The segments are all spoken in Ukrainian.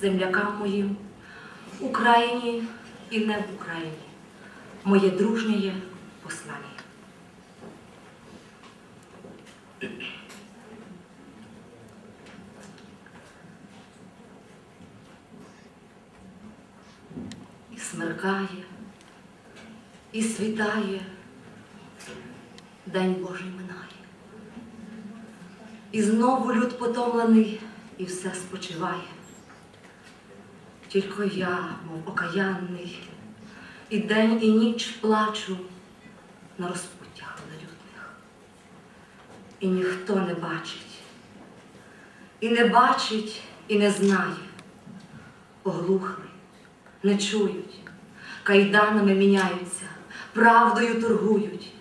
землякам моїм, Україні і не в Україні, моє дружнє послання. І смеркає, і світає, День Божий минає. І знову люд потомлений, і все спочиває. Тільки я, мов окаянний, і день, і ніч плачу на розпуттях велелюдних. І ніхто не бачить, і не бачить, і не знає, оглухли, не чують, кайданами міняються, правдою торгують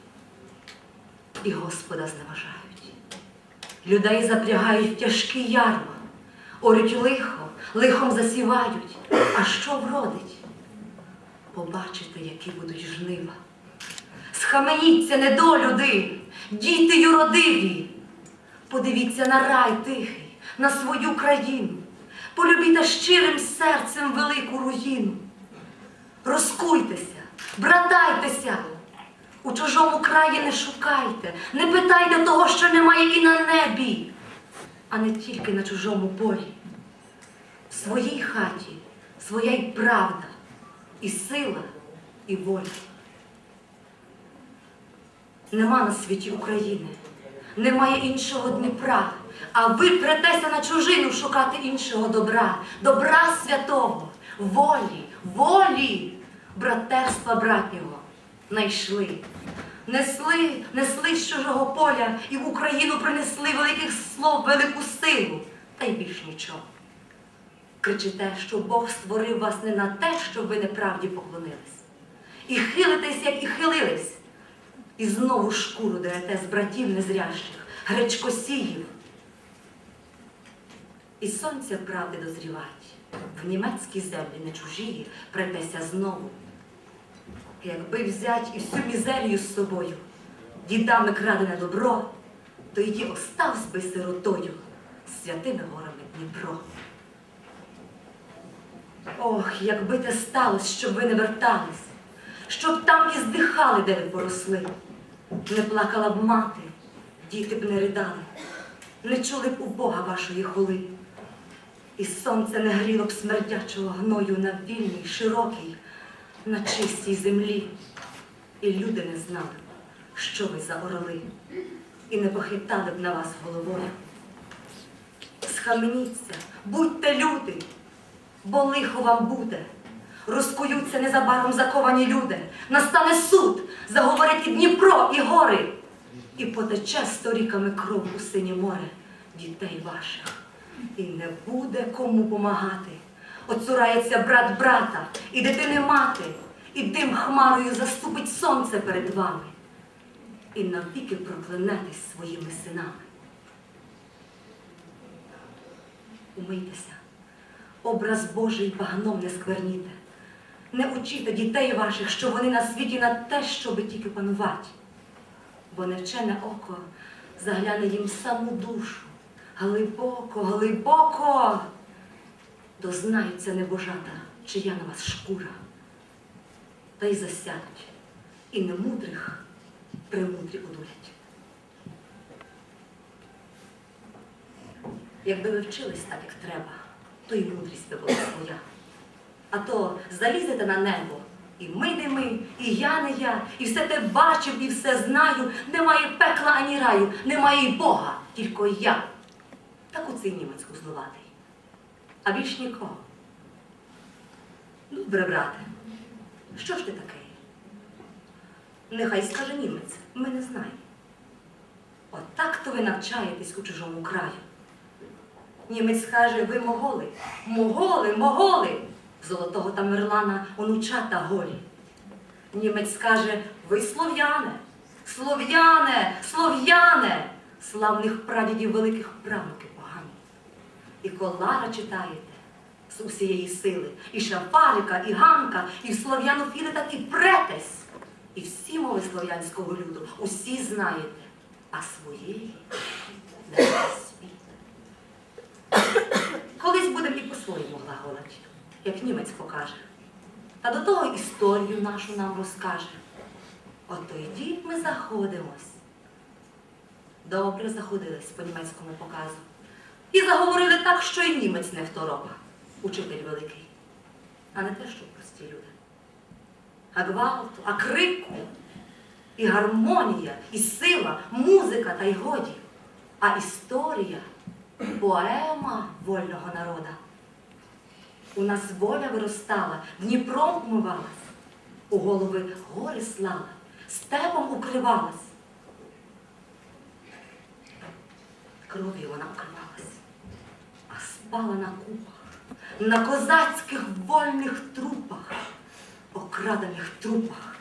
і Господа зневажають. Людей запрягають тяжкі ярма, орють лихо, лихом засівають. А що вродить? Побачите, які будуть жнива. Схаменіться, недолюди, діти юродиві. Подивіться на рай тихий, на свою країну. Полюбіте щирим серцем велику руїну. Розкуйтеся, братайтеся. У чужому краї не шукайте, не питайте того, що немає і на небі, а не тільки на чужому полі. Своїй хаті своя й правда, і сила, і воля. Нема на світі України, немає іншого Дніпра, а ви претеся на чужину шукати іншого добра, добра святого, волі, волі, братерства братнього найшли. Несли, несли з чужого поля і в Україну принесли великих слов, велику силу, та й більш нічого. Кричите, що Бог створив вас не на те, щоб ви неправді поклонились. І хилитесь, як і хилились, і знову шкуру дерете з братів незрящих, гречкосіїв. І сонця правди дозрівать, в німецькій землі не чужії, претеся знову. Якби взять і всю мізерію з собою, дідами крадене добро, то її оставсь би сиротою святими горами Дніпро. Ох, якби те сталося, щоб ви не вертались, щоб там і здихали, де ви поросли. Не плакала б мати, діти б не ридали, не чули б у Бога вашої холи. І сонце не гріло б смердячого гною на вільній, широкій, на чистій землі. І люди не знали, що ви за орли, і не похитали б на вас головою. Схаменіться, будьте люди, бо лихо вам буде. Розкуються незабаром заковані люди. Настане суд, заговорять і Дніпро, і гори. І потече сторіками кров у синє море дітей ваших. І не буде кому помагати. Оцурається брат брата, і дитини мати, і дим хмарою заступить сонце перед вами. І навіки проклянетесь своїми синами. Умийтеся, образ Божий багном не скверніте. Не учіте дітей ваших, що вони на світі на те, щоби тільки панувати. Бо невчене око загляне їм саму душу. Глибоко, глибоко дознаються небожата, чия на вас шкура. Та й засядуть, і немудрих премудрі одурять. Якби ви вчились так, як треба, то й мудрість би була своя. А то залізете на небо, і ми не ми, і я не я, і все те бачив, і все знаю. Немає пекла ані раю, немає й Бога, тільки я. Так оцей німець кузлуватий. А більш нікого. Добре, брате, що ж ти такий? Нехай скаже німець, ми не знаємо. Отак то ви навчаєтесь у чужому краю. Німець скаже, ви моголи, моголи, моголи, золотого Тамерлана онучата голі. Німець скаже, ви слов'яне, слов'яне, слов'яне, славних прадідів великих правнуків погані. І колара читаєте з усієї сили, і шафарика, і ганка, і в слов'янофіли так і претесь. І всі мови слов'янського люду, усі знаєте, а своєї не. Колись будемо і по по-своєму глаголить, як німець покаже. Та до того історію нашу нам розкаже. От тоді ми заходимось. Добре заходились по німецькому показу. І заговорили так, що і німець не второп, учитель великий, а не те, що прості люди. А гвалту, а крику, і гармонія, і сила, музика та й годі, а історія поема вольного народа. У нас воля виростала, Дніпром умивалась, у голови гори слала, степом укривалась. Кров'ю вона укривалась, а спала на купах, на козацьких вольних трупах, окрадених трупах.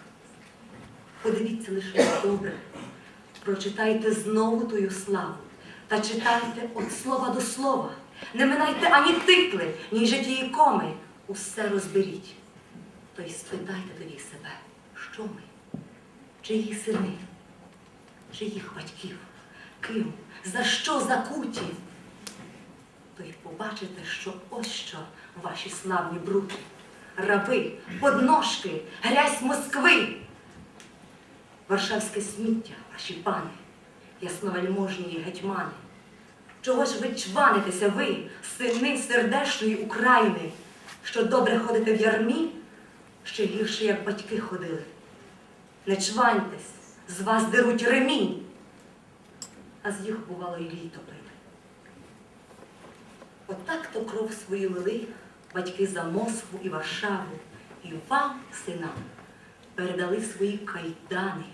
Подивіться лише добре, прочитайте знову тую славу та читайте від слова до слова. Не минайте ані титли, ні житії коми. Усе розберіть. То й спитайте тоді себе, що ми, чиї сини, чиїх батьків, ким, за що закуті. То й побачите, що ось що ваші славні бруки, раби, подножки, грязь Москви. Варшавське сміття, ваші пани, ясновельможні гетьмани. Чого ж ви чванитеся ви, сини сердешної України, що добре ходите в ярмі, ще гірше, як батьки ходили. Не чваньтесь, з вас деруть ремінь, а з їх бувало і літо пити. Отак то кров свою лили батьки за Москву і Варшаву, і вам, синам, передали свої кайдани,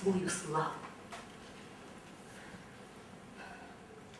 свою славу.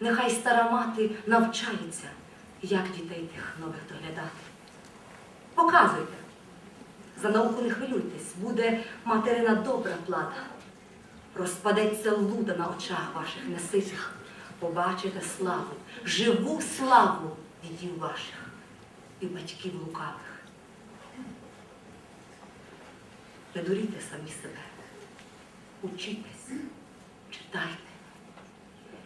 Нехай стара мати навчається, як дітей тих нових доглядати. Показуйте. За науку не хвилюйтесь, буде материна добра плата. Розпадеться луда на очах ваших неситих. Побачите славу, живу славу дідів ваших і батьків лукавих. Не дурійте самі себе. Учітесь, читайте.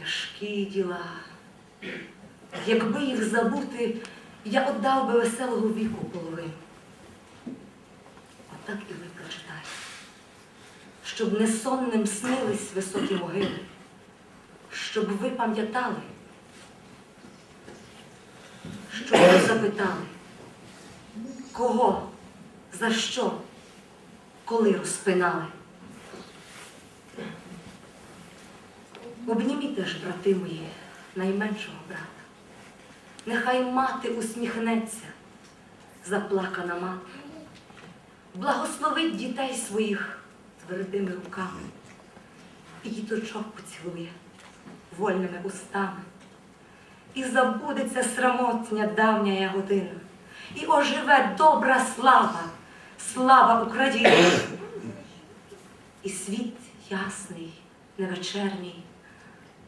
тяжкі діла. Якби їх забути, я отдав би веселого віку половину. Отак і ви прочитайте, щоб несонним снились високі могили, щоб ви пам'ятали, щоб ви запитали, кого, за що, коли розпинали. Обніміте ж, брати мої, найменшого брата. Нехай мати усміхнеться, заплакана мати. Благословить дітей своїх твердими руками і діточок поцілує вольними устами. І забудеться срамотня давня година, і оживе добра слава, слава України. І світ ясний, невечерній